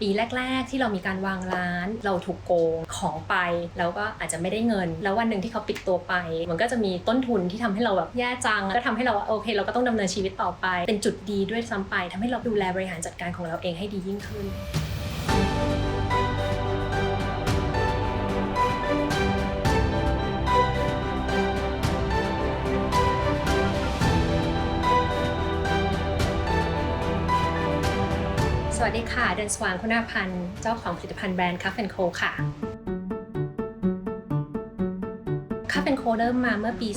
ปีแรก ๆ ที่เรามีการวางร้าน เราถูกโกงของไป แล้วก็อาจจะไม่ได้เงิน แล้ววันหนึ่งที่เขาปิดตัวไป มันก็จะมีต้นทุนที่ทำให้เราแบบแย่จัง ก็ทำให้เราโอเค เราก็ต้องดำเนินชีวิตต่อไป เป็นจุดดีด้วยซ้ำไปทำให้เราดูแลบริหารจัดการของเราเองให้ดียิ่งขึ้น สวัสดีค่ะ เดนสว่างคุณาพันธ์ เจ้าของผลิตภัณฑ์แบรนด์คัฟเฟนโคค่ะคัฟเฟนโคเริ่มมาเมื่อปี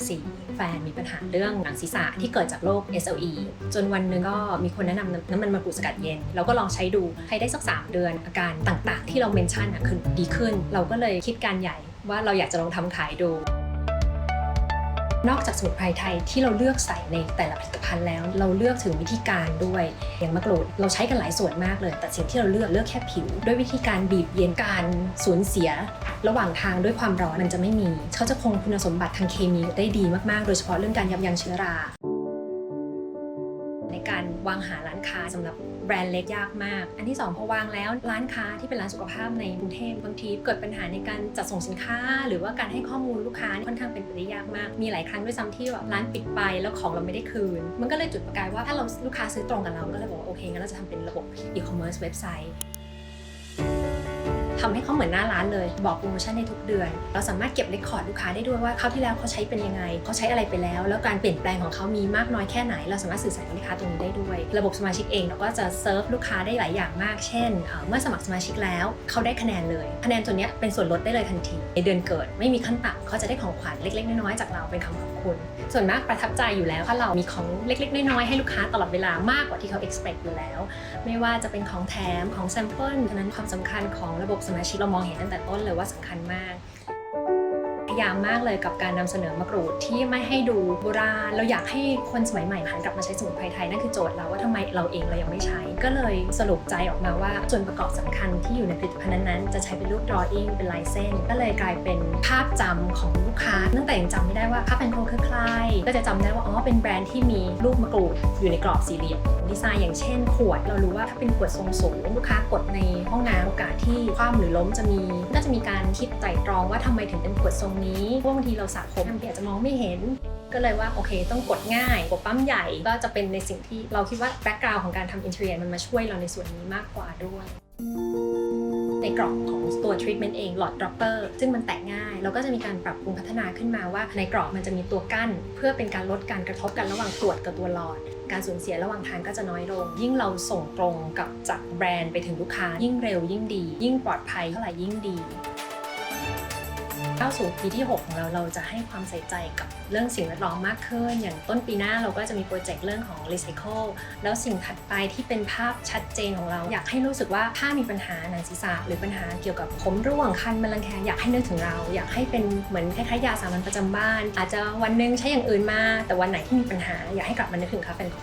2014 แฟนมีปัญหาเรื่องหนังศีรษะที่เกิดจากโรค SLE จนวันนึงก็มีคนแนะนำน้ำมันมะกรูดสกัดเย็น เราก็ลองใช้ดู ใช้ได้สัก 3 เดือน อาการต่างๆ ที่เราเมนชั่นอะคือดีขึ้น เราก็เลยคิดการใหญ่ว่าเราอยากจะลองทำขายดู นอกจากสมุนไพรไทยที่เราเลือกใส่ในแต่ละผลิตภัณฑ์แล้ว เราเลือกถึงวิธีการด้วย อย่างมะกรูดเราใช้กันหลายส่วนมากเลย แต่สิ่งที่เราเลือกเลือกแค่ผิว ด้วยวิธีการบีบเย็นการสูญเสีย ระหว่างทางด้วยความร้อนมันจะไม่มี เขาจะคงคุณสมบัติทางเคมีได้ดีมากๆ โดยเฉพาะเรื่องการยับยั้งเชื้อรา วางหาร้านค้าสำหรับแบรนด์เล็กยากมาก อันที่ 2 พอวางแล้วร้านค้าที่เป็นร้านสุขภาพในกรุงเทพบางทีเกิดปัญหาในการจัดส่งสินค้า หรือว่าการให้ข้อมูลลูกค้าค่อนข้างเป็นไปได้ยากมาก มีหลายครั้งด้วยซ้ำที่แบบร้านปิดไปแล้วของเราไม่ได้คืน มันก็เลยจุดประกายว่าถ้าเราลูกค้าซื้อตรงกับเราก็เลยบอกว่าโอเคงั้นเราจะทำเป็นระบบอีคอมเมิร์ซเว็บไซต์ ทำให้เขาเหมือนหน้าร้านเลย บอกโปรโมชั่นในทุกเดือน เราสามารถเก็บเรคคอร์ดลูกค้าได้ด้วยว่าคราที่แล้วเขาใช้เป็นยังไงเขาใช้อะไรไปแล้ว แล้วการเปลี่ยนแปลงของเขามีมากน้อยแค่ไหน เราสามารถสื่อสารกับลูกค้าตรงนี้ได้ด้วย ระบบสมาชิกเองเราก็จะเซิร์ฟลูกค้าได้หลายอย่างมาก เช่น เมื่อสมัครสมาชิกแล้วเขาได้คะแนนเลย คะแนนตัวนี้เป็นส่วนลดได้เลยทันที ในเดือนเกิดไม่มีขั้นต่ำเขาจะได้ของขวัญเล็กๆน้อยๆจากเราเป็นคำขอบคุณ ส่วนมากประทับใจอยู่แล้วถ้าเรามีของเล็กๆน้อยๆให้ลูกค้าตลอดเวลามากกว่าที่เขา expect อยู่แล้ว ไม่ว่าจะเป็นของแถมของแซมเปิลฉะนั้นความสำคัญของระบบสมาชิกเรามองเห็นตั้งแต่ต้นเลยว่าสำคัญมาก ยายามมากเลยกับการนำเสนอมะกรูดที่ไม่ให้ดูโบราณเราอยากให้คนสมัยใหม่หันกลับมาใช้สมุนไพรไทยนั่นคือโจทย์เราว่าทำไมเราเองเรายังไม่ใช้ ก็เลยสรุปใจออกมาว่าส่วนประกอบสำคัญที่อยู่ในผลิตภัณฑ์นั้นๆจะใช้เป็นรูป drawing เป็นลายเส้น ก็เลยกลายเป็นภาพจำของลูกค้าตั้งแต่ยังจำไม่ได้ว่าค่าเป็นโคคือใครก็จะจำได้ว่าอ๋อเป็นแบรนด์ที่มีรูปมะกรูดอยู่ในกรอบสี่เหลี่ยมดีไซน์อย่างเช่น ขวดเรารู้ว่าถ้าเป็นขวดทรงสูงลูกค้ากดในห้องน้ำโอกาสที่คว่ำหรือล้มจะมีก็จะมีการคิดไตร่ตรองว่าทำไมถึงเป็นขวดทรงนี้เพราะบางทีเราสระผมบางทีอาจจะมองไม่เห็น ก็เลยว่าโอเค ต้องกดง่ายกดปั๊มใหญ่ก็จะเป็นในสิ่งที่เราคิดว่าแบ็กกราวของการทำอินเทอร์เน็ตมันมาช่วยเราในส่วนนี้มากกว่าด้วยในกรอบของตัวทรีทเมนต์เองหลอดดรอปเปอร์ซึ่งมันแตกง่าย เราก็จะมีการปรับปรุงพัฒนาขึ้นมาว่า ในกรอบมันจะมีตัวกั้น เพื่อเป็นการลดการกระทบกันระหว่างขวดกับตัวหลอด การสูญเสียระหว่างทางก็จะน้อยลง ยิ่งเราส่งตรงกับจากแบรนด์ไปถึงลูกค้า ยิ่งเร็วยิ่งดี ยิ่งปลอดภัยเท่าไหร่ยิ่งดี เข้าวสู่ปีที่ 6 ของเราเราจะให้ความใส่ใจกับเรื่องสิ่งแวดล้อมมากขึ้น อย่างต้นปีหน้าเราก็จะมีโปรเจกต์เรื่องของ Recycle แล้วสิ่งถัดไปที่เป็นภาพชัดเจนของเรา อยากให้รู้สึกว่าถ้ามีปัญหาหนังศีรษะหรือปัญหาเกี่ยวกับผมร่วงคันมันรังแคอยากให้นึกถึงเรา อยากให้เป็นเหมือนคล้ายๆยาสามัญประจำบ้าน อาจจะวันหนึงใช้อย่างอื่นมาแต่วันไหนที่มีปัญหาอยากให้กลับมานึกถึงคาเฟนโค